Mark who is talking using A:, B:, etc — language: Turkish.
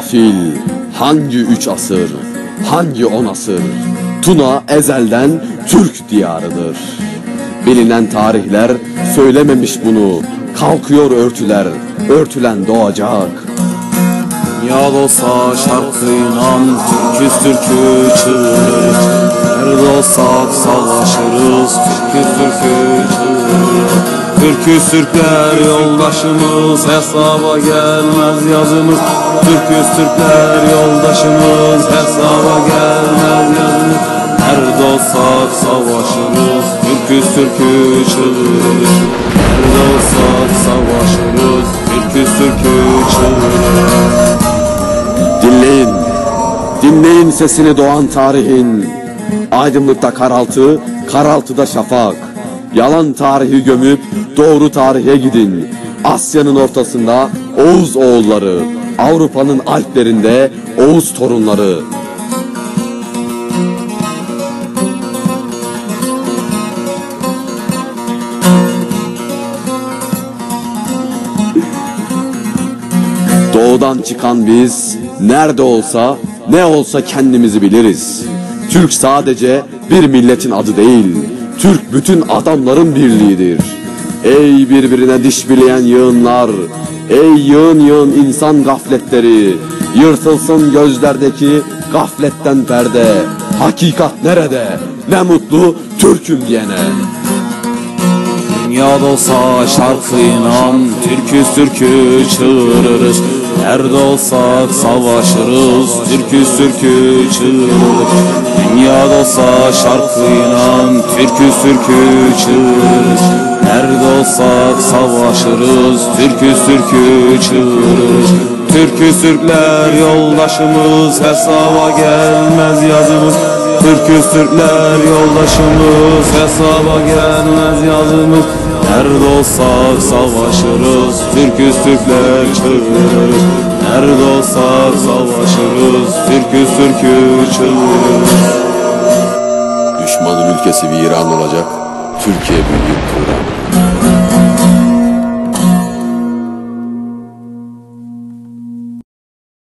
A: fil, hangi üç asır, hangi on asır, Tuna ezelden Türk diyarıdır. Bilinen tarihler söylememiş bunu, kalkıyor örtüler, örtülen doğacak.
B: Yad olsa şarkıyla Türküz türkü çığırırız Nerede olsak savaşırız Türküz türkü çığırırız Türküz Türkler yoldaşımız Hesaba gelmez yazımız Türküz Türkler yoldaşımız Hesaba gelmez yazımız Nerede olsak savaşırız Türküz türkü çığırırız Nerede olsak savaşırız Türküz türkü çığırırız
A: Dinleyin, dinleyin sesini doğan tarihin. Aydınlıkta karaltı, karaltıda şafak. Yalan tarihi gömüp doğru tarihe gidin. Asya'nın ortasında Oğuz oğulları, Avrupa'nın Alplerinde Oğuz torunları. Doğudan çıkan biz nerede olsa ne olsa kendimizi biliriz. Türk sadece bir milletin adı değil. Bütün adamların birliğidir. Ey birbirine diş bileyen yığınlar, ey yığın yığın insan gafletleri, yırtılsın gözlerdeki gafletten perde. Hakikat nerede? Ne mutlu Türk'üm diyene.
B: Dünyada olsa şarkıyla Türküz türkü çığırırız Nerede olsak savaşırız türkü çığırırız Dünyada olsa şarkıyla türkü çığırırız Nerede olsak savaşırız türkü çığırırız Türküz Türkler yoldaşımız Hesaba gelmez yazımız. Türküz Türkler yoldaşımız Hesaba gelmez yazımız Nerede olsak savaşırız Türküz Türkler çığırırız Nerede olsak savaşırız Türküz türkü çığırırız
A: Düşmanın ülkesi viran olacak, Türkiye büyüyüp kıvran.